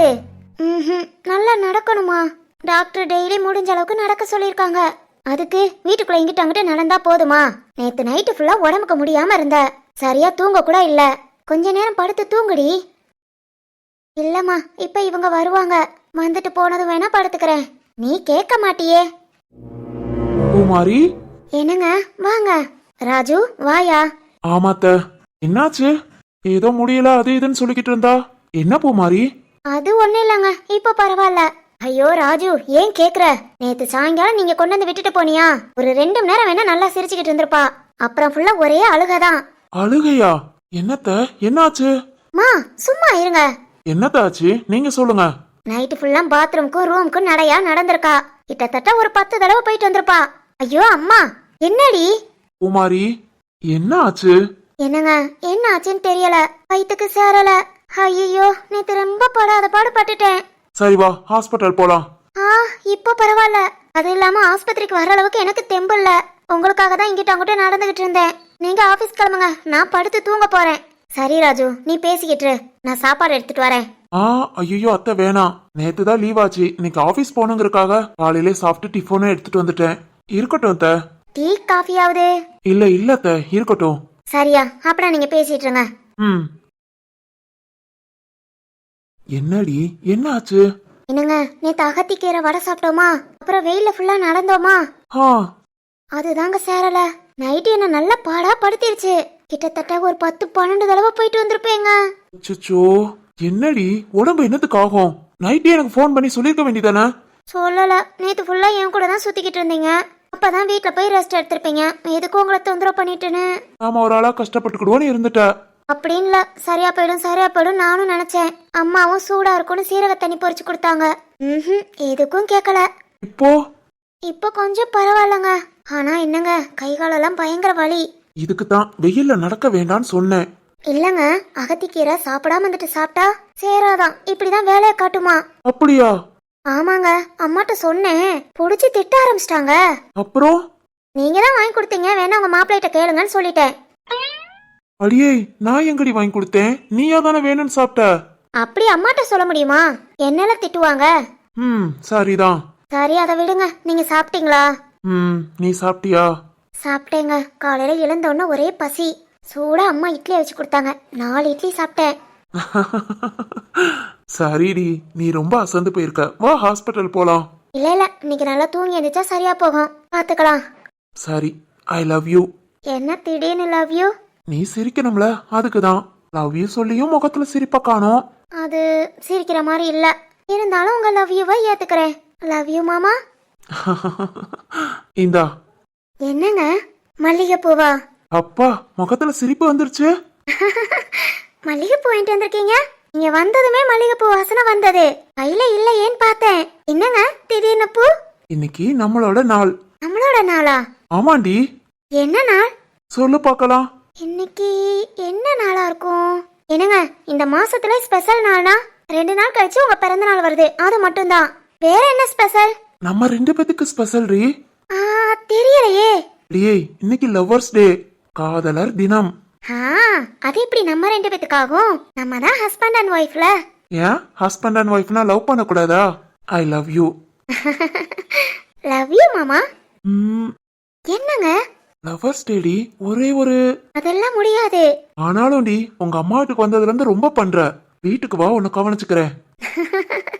ம் நல்லா நடக்கணுமா? Doctor daily முடிஞ்ச அளவுக்கு நடக்க சொல்லியிருக்காங்க. அதுக்கு வீட்டுக்குள்ள இங்கிட்ட அங்கிட்ட நடந்தா போதுமா? நேத்து நைட்டு ஃபுல்லா உடம்புக்கு முடியாம இருந்த. சரியா தூங்க கூட இல்ல. கொஞ்ச நேரம் படுத்து தூங்குடி. இல்லம்மா இப்ப இவங்க வருவாங்க. வந்துட்டு போனது வேணா படுத்துக்கிறேன். நீ கேட்க மாட்டியே. பூமாரி? என்னங்க? வாங்க. ராஜு வாயா? ஆமாத்த. என்னாச்சு? ஏதோ முடியல அது இதுன்னு சொல்லிக்கிட்டு இருந்தா. என்ன பூமாரி? அது ஒண்ணும் இல்லைங்க இப்ப பரவாயில்ல. ஐயோ ராஜு ஏன் கேக்குற? நேத்து சாயங்காலம் நீங்க கொண்டு வந்து விட்டுட்டு போனியா? ஒரு ரெண்டு மணி நேரம் வேணா நல்லா சிரிச்சுக்கிட்டு இருந்திருப்பா. அப்புறம் ஃபுல்லா ஒரே அழுகதான். அழுகையா? என்னத்த? என்னாச்சு? மா சும்மா இருங்க. என்னத்த ஆச்சு? நீங்க சொல்லுங்க. நைட்டு ஃபுல்லா பாத்ரூம்க்கும் ரூமுக்கும் நடையா நடந்திருக்கா. கிட்டத்தட்ட ஒரு பத்து தடவை போயிட்டு வந்திருப்பா. ஐயோ அம்மா என்னடி? பூமாரி என்ன ஆச்சு என்னங்க என்ன ஆச்சுன்னு தெரியல. வயித்துக்கு சேரல. ஐயோ நேத்து ரொம்ப படாத பாடு பட்டுட்டேன் சரி வா ஹாஸ்பிட்டல் போலாம். ஆ இப்போ பரவாயில்ல. அது இல்லாம ஆஸ்பத்திரிக்கு வர அளவுக்கு எனக்கு தெம்பு இல்ல. உங்களுக்காக தான் இங்கிட்ட அங்கிட்ட நடந்துகிட்டு இருந்தேன். நீங்க ஆபீஸ் கிளம்புங்க. நான் படுத்து தூங்க போறேன். சரி ராஜு நீ பேசிக்கிட்டு. நான் சாப்பாடு எடுத்துட்டு வரேன். ஆ ஐயோ அத்தை வேணாம் நேத்து தான் லீவ் ஆச்சு. இன்னைக்கு ஆபீஸ் போகணுங்கிறக்காக காலையிலே சாப்பிட்டு டிஃபனும் எடுத்துட்டு வந்துட்டேன். இருக்கட்டும் அத்தை. டீ காஃபியாவது? இல்ல இல்ல அத்தை. இருக்கட்டும். சரியா அப்புறம் நீங்க பேசிட்டு இருங்க. ம். என்னடி? என்ன ஆச்சு என்னங்க நேத்து அகத்திக்கீரை வடை சாப்பிட்டோமா? அப்புறம் வெயில ஃபுல்லா நடந்தோமா? ஆ. அதுதாங்க சேரல. நைட்டு என்ன நல்லா பாடா படுத்திருச்சு. கிட்டத்தட்ட ஒரு பத்து பன்னெண்டு தடவை போயிட்டு வந்திருப்பேங்க. அச்சச்சோ. என்னடி? உடம்பு என்னத்துக்கு ஆகும் நைட்டே எனக்கு ஃபோன் பண்ணி சொல்லிருக்க வேண்டியதானே? சொல்லல. நேத்து ஃபுல்லா என் கூட தான் சுத்திக்கிட்டு இருந்தீங்க. அப்பதான் வீட்ல போய் ரெஸ்ட் எடுத்திருப்பீங்க. எதுக்கு உங்களை தொந்தரவு பண்ணிட்டுன்னு? நாம ஒரு ஆளா கஷ்டப்பட்டுக்கிடுவோன்னு இருந்துட்ட அப்படின்னு இல்ல சரியா போயிடும் சரியா போயிடும் நானும் நினைச்சேன். அம்மாவும் சூடா இருக்கும்னு சீரக தண்ணி பொரிச்சு கொடுத்தாங்க. ம் எதுக்கும் கேட்கல இப்போ? இப்போ கொஞ்சம் பரவாயில்லங்க. ஆனா என்னங்க கை காலெல்லாம் பயங்கர வலி. இதுக்கு தான் வெயில்ல நடக்க வேண்டாம்னு சொன்னேன். இல்லங்க அகத்திக்கீரை சாப்பிடாம வந்துட்டு சாப்பிட்டா சேராதான். இப்படிதான் வேலையை காட்டுமா. அப்படியா? ஆமாங்க அம்மாட்ட சொன்னேன். புடிச்சு திட்ட ஆரம்பிச்சிட்டாங்க. அப்புறம்? நீங்க தான் வாங்கி கொடுத்தீங்க வேணா உங்க மாப்பிள்ளைகிட்ட கேளுங்கன்னு சொல்லிட்டேன். அடியே நான் எங்கடி வாங்கி கொடுத்தேன்? நீயா தானே வேணும்னு சாப்பிட்ட? அப்படி அம்மாட்ட சொல்ல முடியுமா? என்னால திட்டுவாங்க? ம் சரிதான். சரி அதை விடுங்க. நீங்க சாப்பிட்டீங்களா? ம் நீ சாப்பிட்டியா? சாப்பிட்டேங்க. காலையில எழுந்தோடனே ஒரே பசி. சூடா அம்மா இட்லி வச்சு கொடுத்தாங்க. நாலு இட்லி சாப்பிட்டேன். சரிடி நீ ரொம்ப அசந்து போயிருக்க. வா ஹாஸ்பிட்டல் போலாம். இல்ல இல்ல. இன்னைக்கு நல்லா தூங்கி எழுந்திரிச்சா சரியா போகும். பாத்துக்கலாம். சரி ஐ லவ் யூ என்ன திடீர்னு லவ் யூ நீ சிரிக்கணும்ல? அதுக்கு தான் லவ் யூ சொல்லியும் முகத்துல சிரிப்ப காணோம். அது சிரிக்கிற மாதிரி இல்ல. இருந்தாலும் உங்க லவ் யூவை ஏத்துக்கிறேன். லவ் யூ மாமா. இந்தா. என்னங்க? மல்லிகைப்பூவா? அப்பா முகத்துல சிரிப்பு வந்துருச்சு. மல்லிகைப்பூ வாங்கிட்டு வந்திருக்கீங்க? நீங்க வந்ததுமே மல்லிகைப்பூ வாசனை வந்தது. கையில இல்லையேன்னு பார்த்தேன். என்னங்க? திடீர்னு பூ? இன்னைக்கு நம்மளோட நாள். நம்மளோட நாளா? ஆமாண்டி. என்ன நாள்? சொல்லு பார்க்கலாம். இன்னைக்கு என்ன நாளா இருக்கும்? என்னங்க இந்த மாசத்துல ஸ்பெஷல் நாள்னா? ரெண்டு நாள் கழிச்சு உங்க பிறந்த நாள் வருது. அது மட்டும்தான். வேற என்ன ஸ்பெஷல் நம்ம ரெண்டு பேத்துக்கு ஸ்பெஷல் ரீ ஆ தெரியலையே. டியே இன்னைக்கு லவ்வர்ஸ் டே காதலர் தினம். ஆ அது எப்படி நம்ம ரெண்டு பேத்துக்காகும்? நம்ம தான் ஹஸ்பண்ட் அண்ட் ஒய்ஃப்ல ஏன்? ஹஸ்பண்ட் அண்ட் ஒய்ஃப்னா லவ் பண்ணக்கூடாதா? I love you love you மாமா. ம். என்னங்க? லவ்வர்ஸ் டேடி ஒரே ஒரு அதெல்லாம் முடியாது. ஆனாலும் டி உங்க அம்மா வீட்டுக்கு வந்ததுல இருந்து ரொம்ப பண்ற. வீட்டுக்கு வா உன்னை கவனிச்சுக்கிறேன்.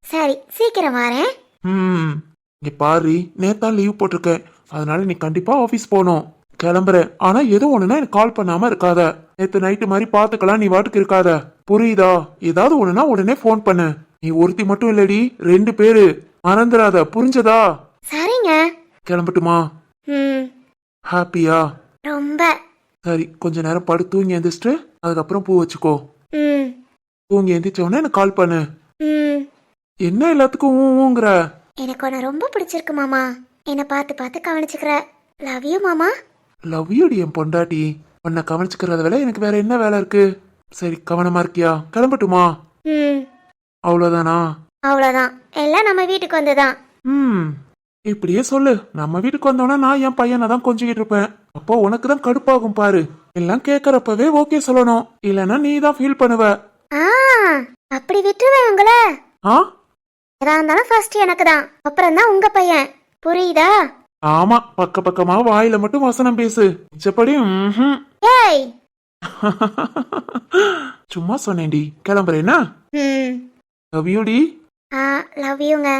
சரி சீக்கிரம் வரேன். ம். இங்க பாரு நேத்தான் லீவ் போட்டிருக்கேன் அதனால நீ கண்டிப்பா ஆபீஸ் போகணும். கிளம்புறேன். ஆனா எதுவும் ஒண்ணுனா எனக்கு கால் பண்ணாம இருக்காத. நேத்து நைட்டு மாதிரி பாத்துக்கலாம் நீ வாட்டுக்கு இருக்காத. புரியுதா? ஏதாவது ஒண்ணுனா உடனே ஃபோன் பண்ணு. நீ ஒருத்தி மட்டும் இல்லடி ரெண்டு பேரு. மறந்துடாத புரிஞ்சதா? சரிங்க. கிளம்பட்டுமா? ம். ஹாப்பியா ரொம்ப. சரி கொஞ்ச நேரம் படு தூங்கி எந்திரிச்சிட்டு அதுக்கப்புறம் பூ வச்சுக்கோ. ம். தூங்கி எந்திரிச்ச உடனே எனக்கு கால் பண்ணு. ம். என்ன எல்லாத்துக்கும் ஊங்கிற? எனக்கு உன்னை ரொம்ப பிடிச்சிருக்கு மாமா. என்னை பார்த்து பார்த்து கவனிச்சுக்கிற. லவ் யூ மாமா. லவ் யூ என் பொண்டாட்டி. உன்னை கவனிச்சுக்கிறத வேலை எனக்கு வேற என்ன வேலை இருக்கு? சரி கவனமா இருக்கியா? கிளம்பட்டுமா? ம். அவ்வளோதானா அவ்வளோதான் எல்லாம் நம்ம வீட்டுக்கு வந்துதான். ம். இப்படியே சொல்லு. நம்ம வீட்டுக்கு வந்தோன்னா நான் என் பையனை தான் கொஞ்சிக்கிட்டு இருப்பேன். அப்போ உனக்கு தான் கடுப்பாகும் பாரு. எல்லாம் கேட்கறப்பவே ஓகே சொல்லணும். இல்லைன்னா நீ தான் ஃபீல் பண்ணுவ. ஆ அப்படி விட்டுருவேன் உங்கள. ஆ? எதா இருந்தாலும் ஃபர்ஸ்ட் எனக்கு தான் அப்புறம் தான் உங்க பையன். புரியுதா? ஆமா பக்க பக்கமா வாயில மட்டும் வசனம் பேசு. மிச்சப்படி ம்ஹும். ஏய்! சும்மா சொன்னேன்டி. கிளம்புறேன்னா? ம். லவ் யூ டி. ஆ லவ் யூங்க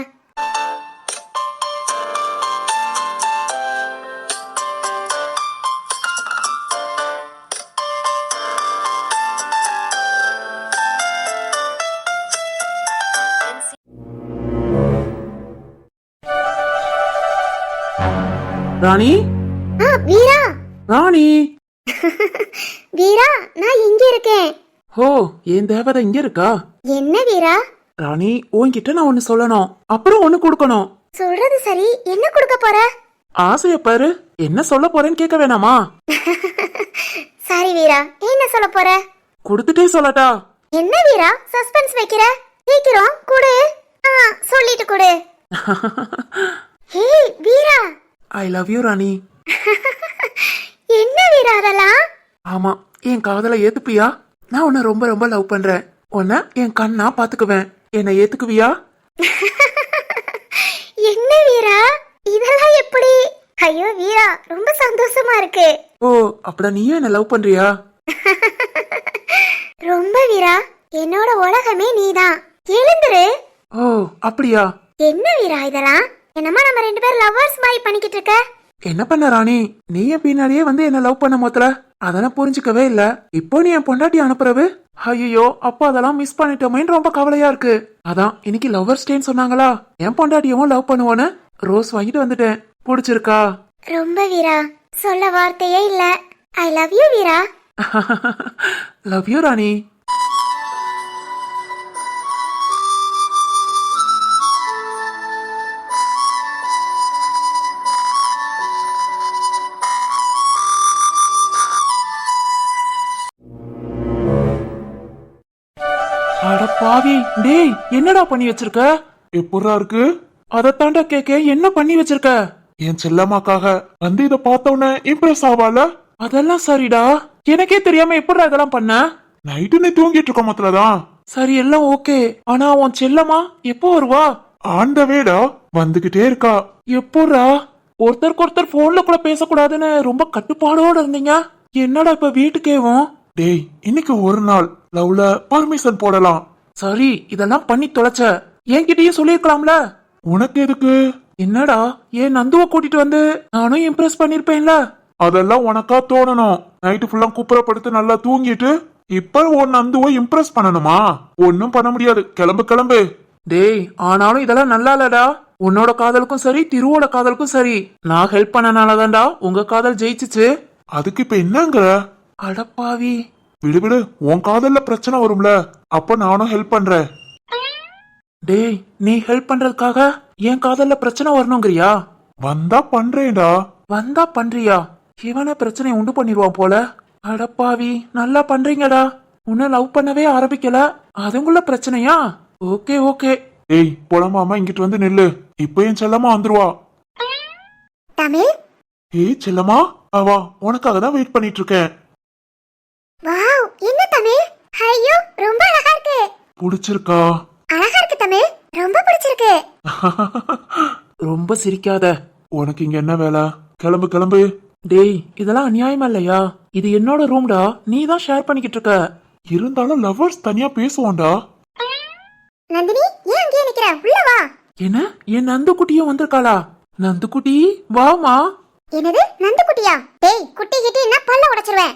ராணி? வீரா. ராணி? வீரா நான் இங்க இருக்கேன். ஹோ என் தேவதை இங்க இருக்கா? என்ன வீரா? ராணி உன்கிட்ட நான் ஒன்னு சொல்லணும். அப்புறம் ஒன்னு கொடுக்கணும். சொல்றது சரி. என்ன கொடுக்க போற? ஆசைய பாரு. என்ன சொல்ல போறேன்னு கேட்க வேணாமா? சரி வீரா. என்ன சொல்ல போற? கொடுத்துட்டே சொல்லட்டா. என்ன வீரா? சஸ்பென்ஸ் வைக்கிற? சீக்கிரம் குடு. சொல்லிட்டு குடு. ஐ லவ் யூ ராணி என்ன வீரா அதெல்லாம்? ஆமா என் காதலை ஏத்துப்பியா? நான் உன்னை ரொம்ப ரொம்ப லவ் பண்றேன். உன்னை என் கண்ணா பாத்துக்குவேன். என்னை ஏத்துக்குவியா? என்ன வீரா? இதெல்லாம் எப்படி? ஐயோ வீரா ரொம்ப சந்தோஷமா இருக்கு. ஓ அப்படா நீயும் என்ன லவ் பண்றியா? ரொம்ப வீரா என்னோட உலகமே நீதான். எழுந்துரு. ஓ அப்படியா? என்ன வீரா இதெல்லாம்? என்னமா நம்ம ரெண்டு பேரும் லவ்வர்ஸ் மாதிரி பண்ணிக்கிட்டு இருக்க என்ன பண்ண ராணி? நீ என் பின்னாடியே வந்து என்ன லவ் பண்ண மொத்தல? அதெல்லாம் புரிஞ்சுக்கவே இல்ல. இப்போ நீ என் பொண்டாட்டி அனுப்புறவு ஐயோ அப்போ அதெல்லாம் மிஸ் பண்ணிட்டோமேன்னு ரொம்ப கவலையா இருக்கு. அதான் இன்னைக்கு லவ்வர்ஸ் டேன்னு சொன்னாங்களா? என் பொண்டாட்டியவும் லவ் பண்ணுவோன்னு ரோஸ் வாங்கிட்டு வந்துட்டேன். பிடிச்சிருக்கா? ரொம்ப வீரா சொல்ல வார்த்தையே இல்ல. I love you Veera. Love you Rani. டேய் என்னடா பண்ணி வச்சிருக்க? எப்படா இருக்கு? அதத்தாண்டா கேக்க என்ன பண்ணி வச்சிருக்க? என் செல்லம்மாக்காக வந்து இத பார்த்த உடனே இம்ப்ரெஸ் ஆவால அதெல்லாம் சரிடா. எனக்கே தெரியாம எப்படா இதெல்லாம் பண்ண? நைட்டு நீ தூங்கிட்டு இருக்க மொத்தலதான் சரி எல்லாம் ஓகே. ஆனா உன் செல்லம்மா எப்போ வருவா? ஆண்டவேடா வந்துகிட்டே இருக்கா. எப்போடா ஒருத்தருக்கு ஒருத்தர் போன்ல கூட பேசக்கூடாதுன்னு ரொம்ப கட்டுப்பாடோட இருந்தீங்க. என்னடா இப்ப வீட்டுக்கேவும் டேய் இன்னைக்கு ஒரு நாள் லவ்ல பர்மிஷன் போடலாம். சரி இதெல்லாம் பண்ணி தொலைச்ச. என்கிட்டயும் சொல்லிருக்கலாம்ல உனக்கு எதுக்கு? என்னடா ஏன் நந்துவ கூட்டிட்டு வந்து நானும் இம்ப்ரெஸ் பண்ணிருப்பேன்ல? அதெல்லாம் உனக்கா தோணணும். நைட்டு ஃபுல்லா குப்புறப்படுத்து நல்லா தூங்கிட்டு இப்ப உன் நந்துவை இம்ப்ரெஸ் பண்ணணுமா? ஒன்னும் பண்ண முடியாது. கிளம்பு கிளம்பு. டேய் ஆனாலும் இதெல்லாம் நல்லா இல்லடா. உன்னோட காதலுக்கும் சரி திருவோட காதலுக்கும் சரி. நான் ஹெல்ப் பண்ணனாலதான்டா உங்க காதல் ஜெயிச்சுச்சு. அதுக்கு இப்ப என்னங்க? அடப்பாவி. விடு விடு. உன் காதல்ல பிரச்சனை வரும்ல. அப்ப நானும் ஹெல்ப் பண்றேன். டேய் நீ ஹெல்ப் பண்றதுக்காக என் காதல்ல பிரச்சனை வரணுங்கிறியா? வந்தா பண்றேன்டா. வந்தா பண்றியா? இவனே பிரச்சனை உண்டு பண்ணிடுவான் போல. அடப்பாவி நல்லா பண்றீங்கடா. உன்னை லவ் பண்ணவே ஆரம்பிக்கல. அதுங்குள்ள பிரச்சனையா? Okay okay. ஏய் புலமாமா இங்கிட்டு வந்து நில்லு. இப்போ என் செல்லம்மா வந்துருவா. தமிழ்? ஏய் செல்லம்மா அவா உனக்காக தான் வெயிட் பண்ணிட்டு இருக்கேன். தமிழ் ஐயோ ரொம்ப அழகா இருக்கு. பிடிச்சிருக்கா? அழகா இருக்கு தமிழ். ரொம்ப பிடிச்சிருக்கு. ரொம்ப சிரிக்காத. உனக்கு இங்க என்ன வேலை? கிளம்பு கிளம்பு. டேய் இதெல்லாம் அநியாயமா இல்லையா? இது என்னோட ரூம்டா. நீ தான் ஷேர் பண்ணிக்கிட்டு இருக்க. இருந்தாலும் லவர்ஸ் தனியா பேசுவோம்டா. நந்தினி ஏன் அங்கேயே நிக்கிற? உள்ள வா. என்ன? என் நந்து குட்டியும் வந்திருக்காளா? நந்து குட்டி வாமா என்னது? நந்து குட்டியா டேய் குட்டி கிட்டி என்ன பல்ல உடைச்சிருவேன்.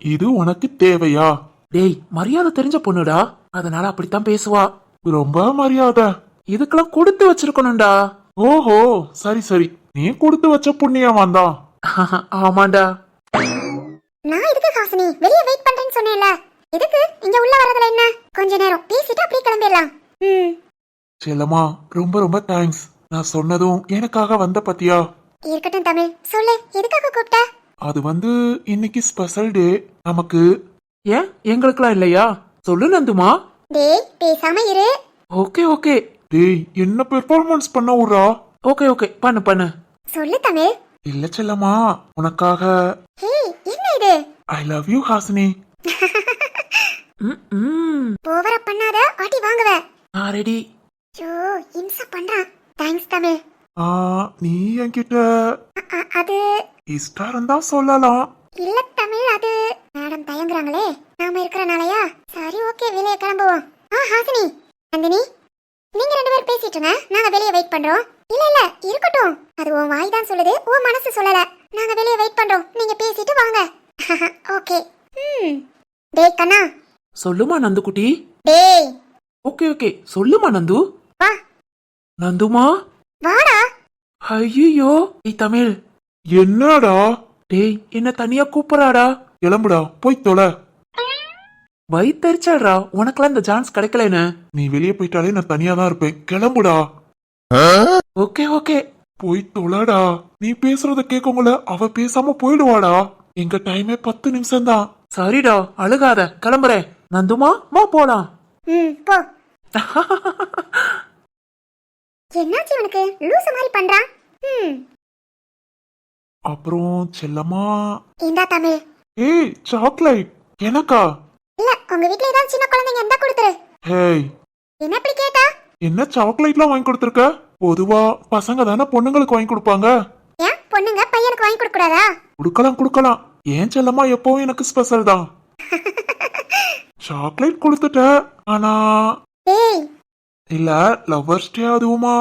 இது உனக்கு தேவையா? டேய் மரியாதை தெரிஞ்ச பொண்ணுடா. அதனால அப்படித்தான் பேசுவா. ரொம்ப மரியாதை. இதுக்கெல்லாம் கொடுத்து வச்சிருக்கணும்டா. ஓஹோ சரி சரி. நீ கொடுத்து வச்ச புண்ணியவான் தான். ஆமாண்டா. நான் எதுக்கு ஹாசினி? வெளிய வெயிட் பண்றேன்னு சொன்னேன்ல. எதுக்கு? இங்க உள்ள வரதுல என்ன? கொஞ்ச நேரம். பேசிட்டு அப்படியே கிளம்பிடலாம். ம். செல்லம்மா ரொம்ப ரொம்ப தேங்க்ஸ் நான் சொன்னதும் எனக்காக வந்த பத்தியா? இருக்கட்டும் தமிழ். சொல்லு. எதுக்காக கூப்பிட்ட? அது வந்து இன்னைக்கு ஸ்பெஷல் டே நமக்கு ஏன்? எங்களுக்குலாம் இல்லையா? சொல்லு நந்துமா. டேய் பேசாம இரு. Okay okay. டேய் என்ன பெர்ஃபார்மன்ஸ் பண்ண விடுறா ஓகே ஓகே. பண்ணு பண்ணு. சொல்லு தமிழ். இல்ல செல்லம்மா உனக்காக ஹே என்ன இது? ஐ லவ் யூ ஹாசினி. ம், ம். ஓவரா பண்ணாத ஆட்டி வாங்குவ நான் ரெடி ஐயோ இம்ச பண்றான் தேங்க்ஸ் தமிழ் ஆ நீ என்கிட்ட அ- அ- அது இஷ்டம் இருந்தா சொல்லலாம். இல்ல தமிழ் அது மேடம் தயங்குறாங்களே. நாம இருக்கிறனாலயா? சரி ஓகே வெளியே கிளம்புவோம். ஆ ஹாசினி. நந்தினி நீங்க ரெண்டு பேரும் பேசிட்டு இருங்க. நாங்க வெளியே வெயிட் பண்றோம். இல்ல இல்ல இருக்கட்டும். அது உன் வாய் தான் சொல்லுது உன் மனசு சொல்லல. நாங்க வெளியே வெயிட் பண்றோம். நீங்க பேசிட்டு வாங்க. ஓகே. ம். டேய் கண்ணா. சொல்லுமா நந்துக்குட்டி? டேய். Okay okay. சொல்லுமா நந்து? வா. நந்துமா? வாடா. ஐயோ ஏய் தமிழ். என்னடா? டேய் என்ன தனியா கூப்பிடறாடா? கிளம்புடா போய் தொலை. வயித்தறிச்சாடுறா உனக்கெல்லாம் இந்த சான்ஸ் கிடைக்கலன்னு. நீ வெளியே போயிட்டாலே நான் தனியா தான் இருப்பேன். கிளம்புடா. Okay okay. போய் தொலைடா. நீ பேசுறத கேட்கவங்கள அவ பேசாம போயிடுவாடா. எங்க டைமே பத்து நிமிஷம் தான் சரிடா அழுகாத. கிளம்புறேன். நந்துமா மா போலாம். ம் போ. என்னாச்சு இவனுக்கு லூசு மாதிரி பண்றான் ம். அப்புறம் செல்லம்மா. இந்தா தமிழ்? ஏய் சாக்லேட் எனக்கா? இல்ல உங்க வீட்ல ஏதாவது சின்ன குழந்தைங்க இருந்தா கொடுத்துரு. ஹேய். என்ன இப்படி கேட்டா? என்ன சாக்லேட்லாம் வாங்கி கொடுத்துருக்க? பொதுவா பசங்க தானே பொண்ணுங்களுக்கு வாங்கி கொடுப்பாங்க. ஏன்? பொண்ணுங்க பையனுக்கு வாங்கி கொடுக்க கூடாதா கொடுக்கலாம் கொடுக்கலாம். ஏன் செல்லம்மா எப்பவும் எனக்கு ஸ்பெஷல் தான். சாக்லேட் கொடுத்துட்ட ஆனா டேய் இல்ல லவர்ஸ் டே அதுவுமா.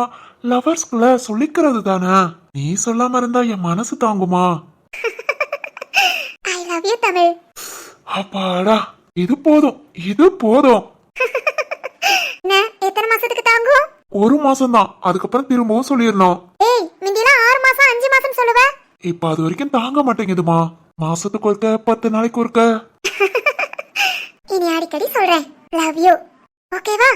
லவர்ஸ்குள்ள சொல்லிக்கிறது தானே? நீ சொல்லாம இருந்தா என் மனசு தாங்குமா? ஐ லவ் யூ தமிழ் அப்பாடா இது போதும் இது போதும். எத்தனை மாசத்துக்கு தாங்கும்? ஒரு மாசம் தான் அதுக்கப்புறம் திரும்பவும் சொல்லிடணும். ஏய் முந்திலாம் ஆறு மாசம் அஞ்சு மாசம் சொல்லுவ? இப்ப அது வரைக்கும் தாங்க மாட்டேங்குதுமா. மாசத்துக்கு ஒருக்க பத்து நாளைக்கு ஒருக்க. இனி அடிக்கடி சொல்றேன். லவ் யூ ஓகேவா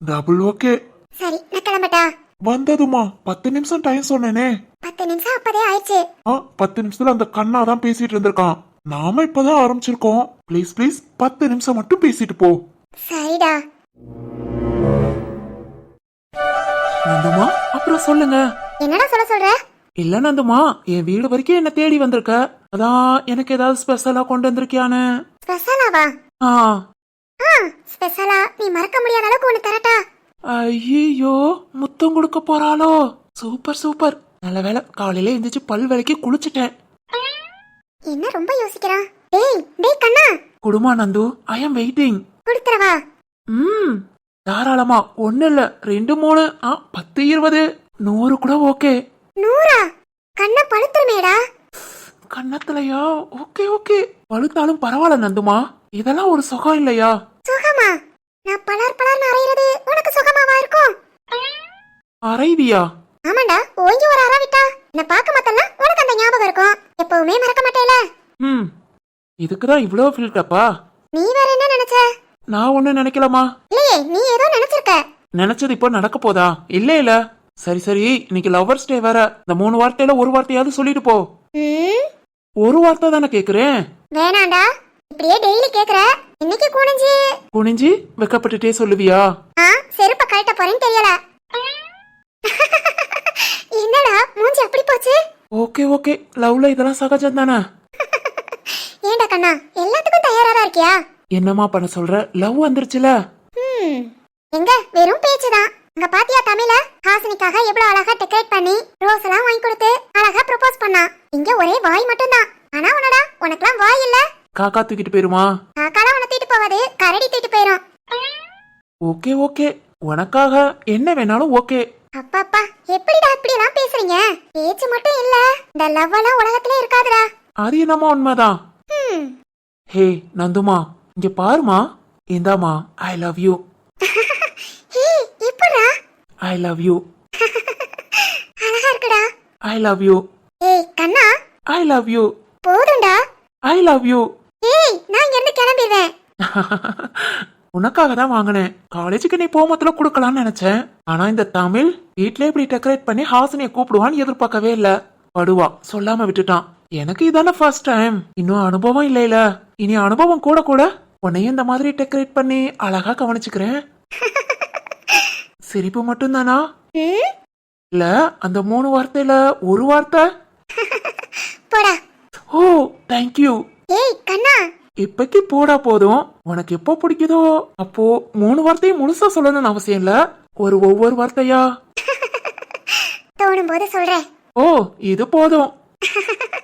டபுள் ஓகே சரி நான் கிளம்பட்டா? வந்ததுமா. பத்து நிமிஷம் டைம் சொன்னேனே. பத்து நிமிஷம் அப்பதே ஆயிடுச்சு. ஆ பத்து நிமிஷத்துல அந்த கண்ணா தான் பேசிட்டு இருந்திருக்கான். நாம இப்பதான் ஆரம்பிச்சிருக்கோம். ப்ளீஸ் ப்ளீஸ் பத்து நிமிஷம் மட்டும் பேசிட்டு போ. சரிடா. நந்துமா அப்புறம் சொல்லுங்க. என்னடா சொல்ல சொல்ற? இல்ல நந்துமா என் வீடு வரைக்கும் என்ன தேடி வந்திருக்க. அதான் எனக்கு ஏதாவது ஸ்பெஷலா கொண்டு வந்திருக்கியான்னு. ஸ்பெஷலாவா ஆ. ஸ்பெஷலா நீ மறக்க முடியாத அளவுக்கு ஒண்ணு தரட்டா. ஐயோ முத்தம் கொடுக்க போறாளோ? Super super. நல்ல வேலை காலையில எந்திரிச்சு பல் விலைக்கு குளிச்சிட்டேன். என்ன ரொம்ப யோசிக்கிறான்? டேய் டேய் கண்ணா! குடுமா நந்து. ஐ எம் வெயிட்டிங் கொடுத்துறவா ம். தாராளமா ஒண்ணு இல்ல ரெண்டு மூணு ஆ பத்து இருபது. நூறு கூட ஓகே. நூறா? கண்ணை பழுத்துருமேடா. கன்னத்துலயா? Okay okay. பழுத்தாலும் பரவாயில்ல நந்துமா. இதெல்லாம் ஒரு சுகம் இல்லையா? சுகமா? நான் பலார் பலார்னு அறையிறது உனக்கு சுகமாவா இருக்கும்? அரைவியா ஆமாண்டா ஓங்கி ஒரு அற விட்டா. நான் பார்க்க மாட்டேன்னா உனக்கு அந்த ஞாபகம் இருக்கும். எப்பவுமே மறக்க மாட்டேல. ம் இதுக்குதான் இவ்வளோ ஃபில்டப்பா நீ வேற என்ன நினைச்ச? நான் ஒன்னும் நினைக்கலாமா இல்லையே நீ ஏதோ நினைச்சிருக்க. நினைச்சது இப்போ நடக்க போதா? இல்ல இல்ல சரி சரி இன்னைக்கு லவர்ஸ் டே வேற. இந்த மூணு வார்த்தையில ஒரு வார்த்தையாவது சொல்லிட்டு போ. ஒரு வார்த்தை தானே கேக்குறேன்? வேணாண்டா. இப்படியே டெய்லி கேக்குற? இன்னைக்கு குனிஞ்சு. குனிஞ்சு வெக்கப்பட்டுட்டே சொல்லுவியா? ஆ செருப்ப கழட்ட போறேன்னு தெரியல. என்னடா மூஞ்சி அப்படி போச்சு? Okay okay. லவ்ல இதெல்லாம் சகஜம் தானே ஏண்டா கண்ணா எல்லாத்துக்கும் தயாரா தான் இருக்கியா? என்னம்மா பண்ண சொல்ற? லவ் வந்துருச்சுல? ம் எங்க? வெறும் பேச்சுதான் அங்க பாத்தியா தமிழ? ஹாசினிக்காக எவ்வளவு அழகா டெக்கரேட் பண்ணி ரோஸ் எல்லாம் வாங்கி கொடுத்து அழகா ப்ரொபோஸ் பண்ணா. இங்க ஒரே வாய் மட்டும்தான். ஆனா உன்னடா உனக்கெல்லாம் வாய் இல்ல. காக்கா தூக்கிட்டு போயிருமா? காக்காலாம் உன்னை தூக்கிட்டு போவாது கரடி தூக்கிட்டு போயிரும். Okay okay. உனக்காக என்ன வேணாலும் ஓகே. அப்பாப்பா எப்படிடா இப்படி எல்லாம் பேசுறீங்க? பேச்சு மட்டும் இல்ல. இந்த லவ் எல்லாம் உலகத்திலே இருக்காதுடா. அது என்னம்மா உண்மைதான்? ஹே நந்துமா இங்க பாருமா. இந்தாமா ஐ லவ் யூ ஹே எப்படா ஐ லவ் யூ அழகா இருக்குடா. ஐ லவ் யூ ஏய் கண்ணா. ஐ லவ் யூ போதும்டா. ஐ லவ் யூ ஏய் நான் இருந்து கிளம்பிடுவேன் உனக்காக தான் வாங்கினேன். காலேஜுக்கு நீ போமத்துல கொடுக்கலாம்னு நினைச்சேன். ஆனா இந்த தமிழ் வீட்ல இப்படி டெக்கரேட் பண்ணி ஹாசினிய கூப்பிடுவான்னு எதிர்பார்க்கவே இல்ல. படுவா சொல்லாம விட்டுட்டான். எனக்கு இதான ஃபர்ஸ்ட் டைம் இன்னும் அனுபவம் இல்லைல. இனி அனுபவம் கூட கூட உன்னையும் இந்த மாதிரி டெக்கரேட் பண்ணி அழகா கவனிச்சுக்கிறேன். சிரிப்பு மட்டும்தானா? இல்ல அந்த மூணு வார்த்தையில ஒரு வார்த்தை? ஓ தேங்க்யூ ஏய் கண்ணா. இப்பைக்கு போடா போதும். உனக்கு எப்போ பிடிக்குதோ? அப்போ மூணு வார்த்தையும் முழுசா சொல்லணும்னு அவசியம் இல்ல. ஒரு ஒவ்வொரு வார்த்தையா? தோணும் போது சொல்றேன். ஓ இது போதும்.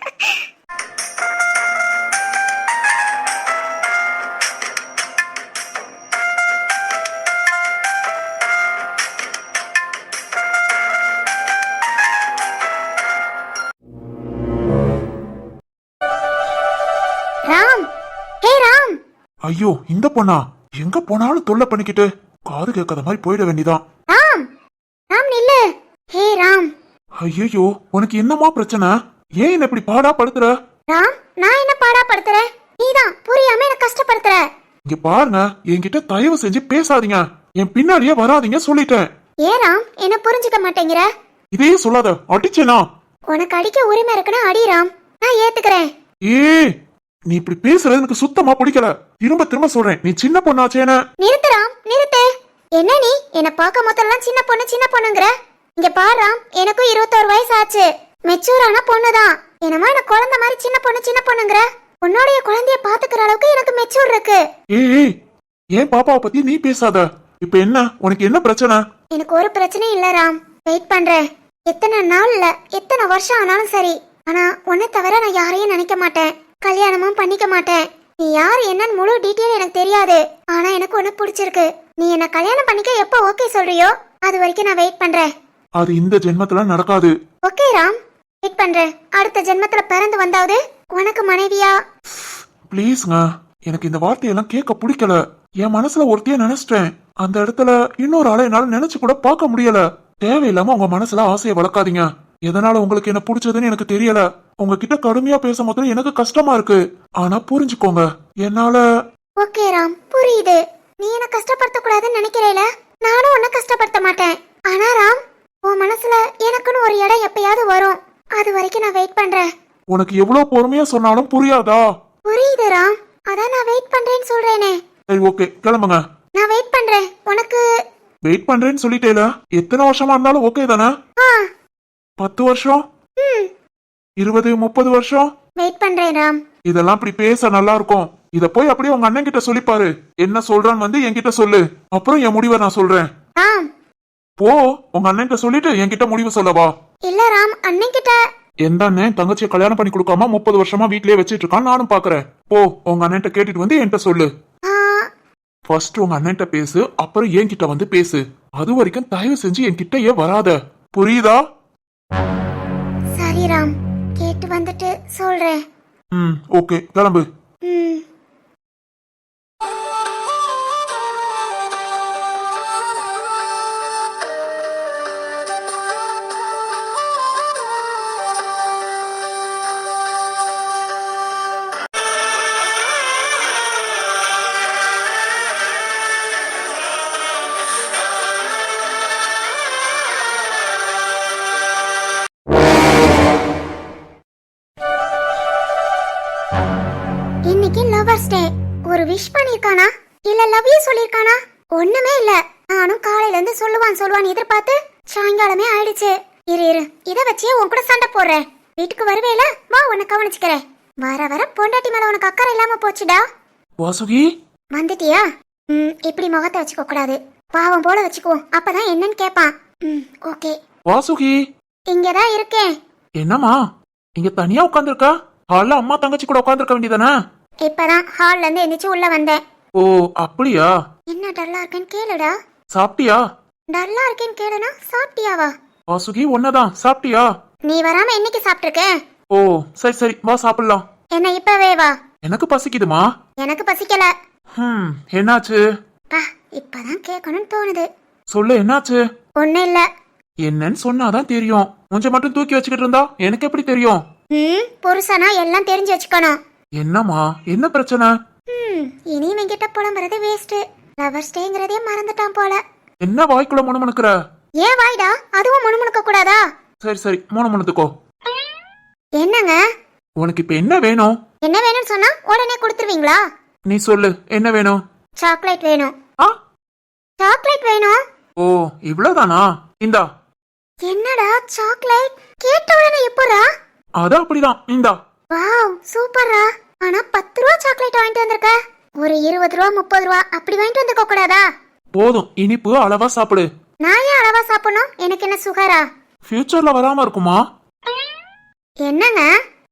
ஐயோ இந்த பொண்ணா? எங்க போனாலும் தொல்லை பண்ணிக்கிட்டு காது கேட்காத மாதிரி போயிட வேண்டியதான் ராம்! ராம் நில்லு. ஹே ராம். ஐயோ உனக்கு என்னமா பிரச்சனை? ஏன் என்ன இப்படி பாடா படுத்துற ராம் நான் என்ன பாடா படுத்துறேன் நீதான் புரியாம என்ன கஷ்டப்படுத்துற. இங்க பாருங்க என்கிட்ட தயவு செஞ்சு பேசாதீங்க. என் பின்னாடியே வராதீங்க சொல்லிட்டேன். ஏன் ராம் என்ன புரிஞ்சுக்க மாட்டேங்கிற? இதையே சொல்லாத அடிச்சேனா? உனக்கு அடிக்க உரிமை இருக்குன்னா அடி ராம். நான் ஏத்துக்கிறேன். ஏ நீ இப்படி பேசுறது எனக்கு சுத்தமா பிடிக்கல. திரும்ப திரும்ப சொல்றேன். நீ சின்ன பொண்ணாச்சேன நிறுத்து ராம் நிறுத்து. என்ன நீ? என்ன பார்க்க மொத்தம்லாம் சின்ன பொண்ணு சின்ன பொண்ணுங்கிற? இங்க பாரு ராம் எனக்கும் இருபத்தோரு வயசு ஆச்சு மெச்சூரான பொண்ணுதான். என்னமா என்ன குழந்தை மாதிரி சின்ன பொண்ணு சின்ன பொண்ணுங்கிற? உன்னோடைய குழந்தைய பாத்துக்கிற அளவுக்கு எனக்கு மெச்சூர் இருக்கு. ஏய் ஏன் பாப்பாவை பத்தி நீ பேசாத? இப்ப என்ன? உனக்கு என்ன பிரச்சனை? எனக்கு ஒரு பிரச்சனையும் இல்ல ராம். வெயிட் பண்றேன். எத்தனை நாள் இல்ல எத்தனை வருஷம் ஆனாலும் சரி. ஆனா உன்னை தவிர நான் யாரையும் நினைக்க மாட்டேன். கல்யாணமும் பண்ணிக்க மாட்டேன். நீ யார் என்னன்னு முழு டீட்டெயில் எனக்கு தெரியாது. ஆனா எனக்கு உனக்கு பிடிச்சிருக்கு. நீ என்ன கல்யாணம் பண்ணிக்க எப்போ ஓகே சொல்றியோ அது வரைக்கும் நான் வெயிட் பண்றேன். அது இந்த ஜென்மத்துல நடக்காது. ஓகே ராம். வெயிட் பண்றேன். அடுத்த ஜென்மத்துல பிறந்து வந்தாவது உனக்கு மனைவியா? ப்ளீஸ்ங்க எனக்கு இந்த வார்த்தையெல்லாம் கேட்க பிடிக்கல. என் மனசுல ஒருத்தைய நினைச்சிட்டேன். அந்த இடத்துல இன்னொரு ஆளை என்னால நினைச்சு கூட பார்க்க முடியல. தேவையில்லாம உங்க மனசுல ஆசையை வளர்க்காதீங்க. எதனால உங்களுக்கு என்ன பிடிச்சதுன்னு எனக்கு தெரியல. உங்ககிட்ட கடுமையா பேசும் போது எனக்கு கஷ்டமா இருக்கு. ஆனா புரிஞ்சுக்கோங்க. என்னால ஓகே ராம். புரியுது. நீ என்ன கஷ்டப்படுத்த கூடாதுன்னு நினைக்கிறேல? நானும் உன்னை கஷ்டப்படுத்த மாட்டேன். ஆனா ராம் உன் மனசுல எனக்குன்னு ஒரு இடம் எப்பயாவது வரும். அது வரைக்கும் நான் வெயிட் பண்றேன். உனக்கு எவ்வளவு பொறுமையா சொன்னாலும் புரியாதா? புரியுது ராம். அதான் நான் வெயிட் பண்றேன்னு சொல்றேனே. சரி ஓகே. கிளம்புங்க. நான் வெயிட் பண்றேன். உனக்கு வெயிட் பண்றேன்னு சொல்லிட்டேல. எத்தனை வருஷமா இருந்தாலும் ஓகே தானே? பத்து வருஷம்? இருபது முப்பது வருஷம்? வெயிட் பண்றேன் ராம். இதெல்லாம் இப்படி பேச நல்லா இருக்கும். இத போய் அப்படியே உங்க அண்ணன் கிட்ட சொல்லிப்பாரு. என்ன சொல்றான்னு வந்து என்கிட்ட சொல்லு. அப்புறம் என் முடிவை நான் சொல்றேன். ராம் போ உங்க அண்ணன் கிட்ட சொல்லிட்டு என்கிட்ட முடிவு சொல்லவா இல்ல ராம். அண்ணன் கிட்ட. எந்த அண்ணன் தங்கச்சியை கல்யாணம் பண்ணி கொடுக்காம முப்பது வருஷமா வீட்லயே வச்சிட்டு இருக்கான் நானும் பாக்குறேன். போ உங்க அண்ணன்ட்ட கேட்டுட்டு வந்து என்கிட்ட சொல்லு. ஃபர்ஸ்ட் உங்க அண்ணன்ட்ட பேசு அப்புறம் என்கிட்ட வந்து பேசு. அது வரைக்கும் தயவு செஞ்சு என்கிட்டயே வராத. புரியுதா? சரி ராம் கேட்டு வந்துட்டு சொல்றேன். ம் ஓகே கிளம்பு. ம். வச்சே உன் கூட சண்டை போடுறேன் வீட்டுக்கு வருவேல? வா உன்னை கவனிச்சுக்கிறேன். வர வர பொண்டாட்டி மேல உனக்கு அக்கறை இல்லாம போச்சுடா. வாசுகி? வந்துட்டியா? ம் இப்படி முகத்தை வச்சுக்க கூடாது. பாவம் போல வச்சுக்குவோம். அப்பதான் என்னன்னு கேட்பான் ம் ஓகே. வாசுகி? இங்கதான் இருக்கேன். என்னம்மா? இங்க தனியா உட்காந்துருக்கா ஹால்ல அம்மா தங்கச்சி கூட உட்காந்துருக்க வேண்டியதானே? இப்பதான் ஹால்ல இருந்து எந்திரிச்சு உள்ள வந்தேன். ஓ அப்படியா? என்ன டல்லா இருக்கேன்னு கேளுடா. சாப்பிட்டியா? டல்லா இருக்கேன்னு கேளுனா சாப்பிட்டியாவா? வாசுகி ஒன்னதான் சாப்பிட்டியா? நீ வராம என்னைக்கு சாப்பிட்டிருக்க? ஓ சரி சரி வா சாப்பிடலாம். என்ன இப்பவே வா. எனக்கு பசிக்குதுமா? எனக்கு பசிக்கல. ஹம் என்னாச்சு? பா இப்பதான் கேட்கணும்னு தோணுது. சொல்லு என்னாச்சு? ஒண்ணும் இல்ல. என்னன்னு சொன்னாதான் தெரியும். கொஞ்சம் மட்டும் தூக்கி வச்சுக்கிட்டு இருந்தா எனக்கு எப்படி தெரியும்? ம் புருஷனா எல்லாம் தெரிஞ்சு வச்சுக்கணும். என்னம்மா என்ன பிரச்சனை? ம் இனி இவன்கிட்ட புலம்புறது வேஸ்ட் லவர்ஸ் டேங்கிறதே மறந்துட்டான் போல. என்ன வாய்க்குள்ள முணுமுணுக்கிற? ஏன் வாய்டா? அதுவும் முணுமுணுக்க கூடாதா சரி சரி முணுமுணுத்துக்கோ. என்னங்க? உனக்கு இப்ப என்ன வேணும்? என்ன வேணும்னு சொன்னா உடனே கொடுத்துருவீங்களா? நீ சொல்லு என்ன வேணும்? சாக்லேட் வேணும். ஆ? சாக்லேட் வேணும். ஓ இவ்வளவுதானா? இந்தா. என்னடா சாக்லேட்? கேட்ட உடனே எப்போடா அது அப்படிதான் இந்தா. வாவ் சூப்பர்ரா. ஆனா பத்து ரூபா சாக்லேட் வாங்கிட்டு வந்திருக்க. ஒரு இருபது ரூபா முப்பது ரூபா அப்படி வாங்கிட்டு வந்திருக்க கூடாதா போதும் இனிப்பு அளவா சாப்பிடு. நான் ஏன் அளவா சாப்பிடணும். எனக்கு என்ன சுகரா? ஃபியூச்சர்ல வராம இருக்குமா? என்னங்க?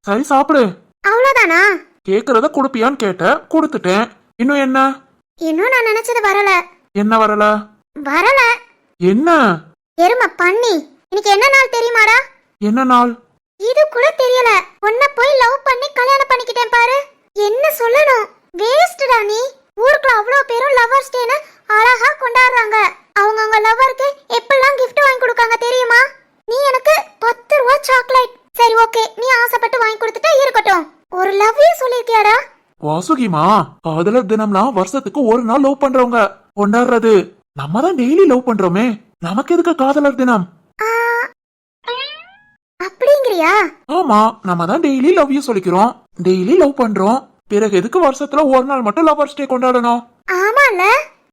சரி சாப்பிடு. அவ்வளோதானா கேக்குறத கொடுப்பியான்னு கேட்ட கொடுத்துட்டேன். இன்னும் என்ன? இன்னும் நான் நினைச்சது வரல. என்ன வரல? வரல. என்ன? எருமை பண்ணி. இன்னைக்கு என்ன நாள் தெரியுமாடா? என்ன நாள்? இது கூட தெரியல. உன்னை போய் லவ் பண்ணி கல்யாணம் பண்ணிக்கிட்டேன் பாரு. என்ன சொல்லணும்? வேஸ்ட்டா நீ. ஊருக்குள்ள அவ்வளோ பேரும் லவர்ஸ் டேன்னு அழகா கொண்டாடுறாங்க. அவங்க அவங்க லவருக்கு எப்பெல்லாம் gift வாங்கி கொடுக்காங்க தெரியுமா? நீ எனக்கு பத்து ரூபா சாக்லேட் சரி ஓகே நீ ஆசைப்பட்டு வாங்கி கொடுத்துட்டா இருக்கட்டும். ஒரு லவ்வே சொல்லிருக்கியாடா வாசுகிமா காதலர் தினம்லாம் வருஷத்துக்கு ஒரு நாள் லவ் பண்றவங்க. கொண்டாடுறது. நம்ம தான் டெய்லி லவ் பண்றோமே. நமக்கு எதுக்கு காதலர் தினம்? அப்படிங்கிறியா? ஆமா நம்ம தான் டெய்லி லவ் யூ சொல்லிக்கிறோம். டெய்லி லவ் பண்றோம். பிறகு எதுக்கு வருஷத்துல ஒரு நாள் மட்டும் லவர்ஸ் டே கொண்டாடணும்? ஆமால.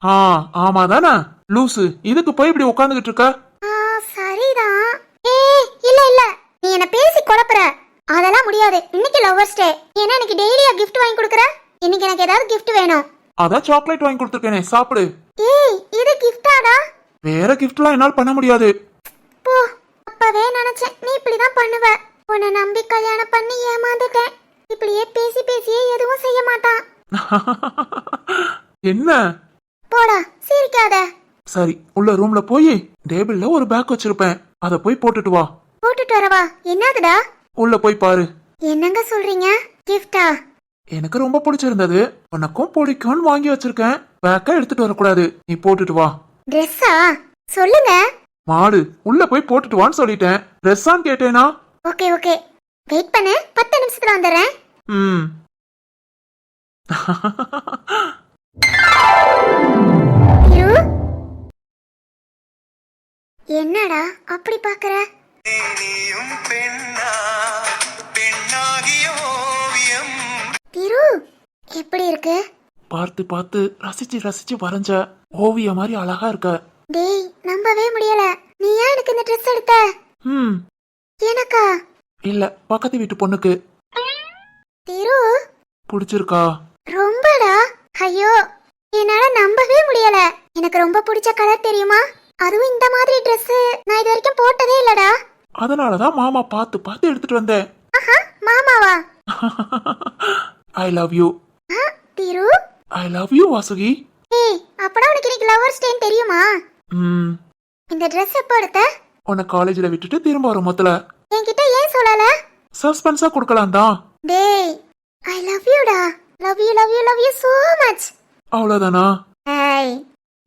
ஆ ஆமா தானே லூசு இதுக்கு போய் இப்படி உட்காந்துக்கிட்டு இருக்க? ஆ, சரிதான் ஏய் இல்ல இல்ல. நீ என்ன பேசி குழப்புற. அதெல்லாம் முடியாது. இன்னைக்கு லவ்வர்ஸ் டே ஏன்னா எனக்கு டெய்லியா gift வாங்கி கொடுக்குற? இன்னைக்கு எனக்கு ஏதாவது gift வேணும். அதான் சாக்லேட் வாங்கி கொடுத்துருக்கேனே சாப்பிடு. ஏய் இது கிஃப்டாடா வேற கிஃப்ட்லாம் என்னால் பண்ண முடியாது. போ அப்பவே நினைச்சேன் நீ இப்படிதான் பண்ணுவ. உன்னை நம்பி கல்யாணம் பண்ணி ஏமாந்துட்டேன். இப்படியே பேசி பேசியே எதுவும் செய்ய மாட்டான். என்ன? போடா சிரிக்காத. சரி உள்ள ரூம்ல போய் டேபிள்ல ஒரு பேக் வச்சிருப்பேன். அத போய் போட்டுட்டு வா. போட்டுட்டு வரவா? என்னதுடா? உள்ள போய் பாரு. என்னங்க சொல்றீங்க? கிஃப்டா எனக்கு ரொம்ப பிடிச்சிருந்தது. உனக்கும் பிடிக்கும்னு வாங்கி வச்சிருக்கேன். பேக்கை எடுத்துட்டு வரக்கூடாது. நீ போட்டுட்டு வா. ட்ரெஸ்ஸா சொல்லுங்க. மாடு உள்ள போய் போட்டுட்டு வான்னு சொல்லிட்டேன். ட்ரெஸ்ஸான்னு கேட்டேனா? ஓகே ஓகே வெயிட் பண்ணு. பத்து நிமிஷத்துல வந்துடுறேன். ம். என்னடா அப்படி பாக்குற? நீயும் பெண்ணா பெண்ணாகிய ஓவியம். திரு எப்படி இருக்கு? பார்த்து பார்த்து ரசிச்சு ரசிச்சு வரைஞ்ச ஓவிய மாதிரி அழகா இருக்க. டேய் நம்பவே முடியல. நீ ஏன் எனக்கு இந்த ட்ரெஸ் எடுத்த? ம். எனக்கா? இல்ல பக்கத்து வீட்டு பொண்ணுக்கு. திரு பிடிச்சிருக்கா? ரொம்படா. ஐயோ என்னால நம்பவே முடியல. எனக்கு ரொம்ப பிடிச்ச கலர் தெரியுமா? அதுவும் இந்த மாதிரி Dress. நான் இது வரைக்கும் போட்டதே இல்லடா. அதனாலதான் மாமா பார்த்து பார்த்து எடுத்துட்டு வந்தேன். ஆஹா மாமாவா? I love you ah, Thiru. I love you Vasuki. ஏய் அப்படா உனக்கு இன்னைக்கு லவர்ஸ் டேன்னு தெரியுமா? ம். இந்த Dress எப்போ எடுத்த? உன்னை காலேஜ்ல விட்டுட்டு திரும்ப வரும் மொத்தல. என்கிட்ட ஏன் சொல்லல? சஸ்பென்ஸா கொடுக்கலாம் தான் டேய் I love யூடா love you love you love you so much அவ்வளவுதானா? ஏய்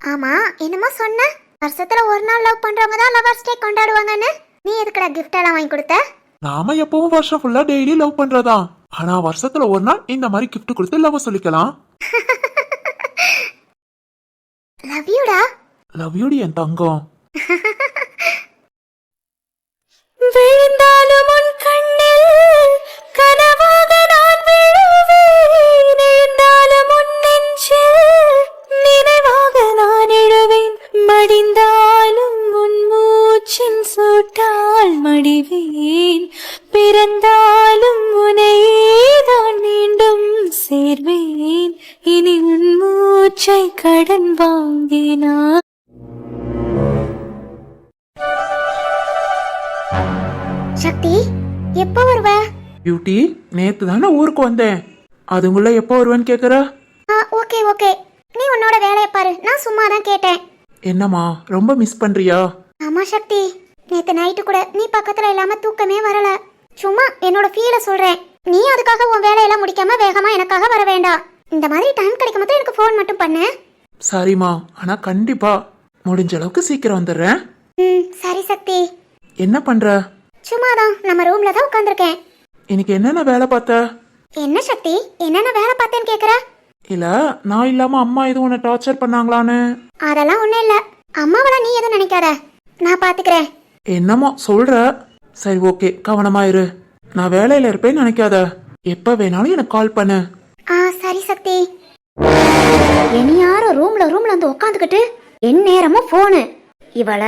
ஆமா என்னமோ சொன்ன. வருஷத்துல ஒரு நாள் லவ் பண்றவங்க தான் லவர்ஸ் டே கொண்டாடுவாங்கன்னு. நீ எதுக்குடா gift எல்லாம் வாங்கி கொடுத்த? நாம எப்பவும் வருஷம் ஃபுல்லா டெய்லி லவ் பண்றதா? ஆனா வருஷத்துல ஒரு நாள் இந்த மாதிரி கிஃப்ட் கொடுத்து லவ் சொல்லிக்கலாம். லவ் யூடா லவ் யூடி என் தங்கம். விழுந்தாலும் நேத்து தானே ஊருக்கு வந்தேன். அதுங்குள்ள எப்போ வருவேன்னு கேக்குற? ஆ ஓகே ஓகே. நீ உன்னோட வேலையை பாரு. நான் சும்மா தான் கேட்டேன். என்னம்மா ரொம்ப மிஸ் பண்றியா? ஆமா சக்தி. நேத்து நைட்டு கூட நீ பக்கத்துல இல்லாம தூக்கமே வரல. சும்மா என்னோட ஃபீல சொல்றேன். நீ அதுக்காக உன் வேலையெல்லாம் முடிக்காம வேகமா எனக்காக வர வேண்டாம். இந்த மாதிரி டைம் கிடைக்கும் போது எனக்கு ஃபோன் மட்டும் பண்ணு. சரிம்மா ஆனா கண்டிப்பா முடிஞ்ச அளவுக்கு சீக்கிரம் வந்துடுறேன். ம் சரி சக்தி. என்ன பண்ற? சும்மா தான் நம்ம ரூம்ல தான் உட்காந்துருக்கேன் இன்னைக்கு என்னென்ன வேலை பார்த்த? என்ன சக்தி? என்னென்ன வேலை பார்த்தேன்னு கேக்குற? இல்ல நான் இல்லாம அம்மா எதுவும் உன்னை டார்ச்சர் பண்ணாங்களான்னு. அதெல்லாம் ஒண்ணும் இல்ல. அம்மாவெல்லாம் நீ எதுவும் நினைக்காத. நான் பாத்துக்கிறேன். என்னமோ சொல்ற? சரி ஓகே கவனமா இரு. நான் வேலையில இருப்பேன்னு நினைக்காத. எப்ப வேணாலும் எனக்கு கால் பண்ணு. ஆ சரி சக்தி. இனி யாரோ ரூம்ல ரூம்ல வந்து உட்காந்துக்கிட்டு என் நேரமும் போனு இவள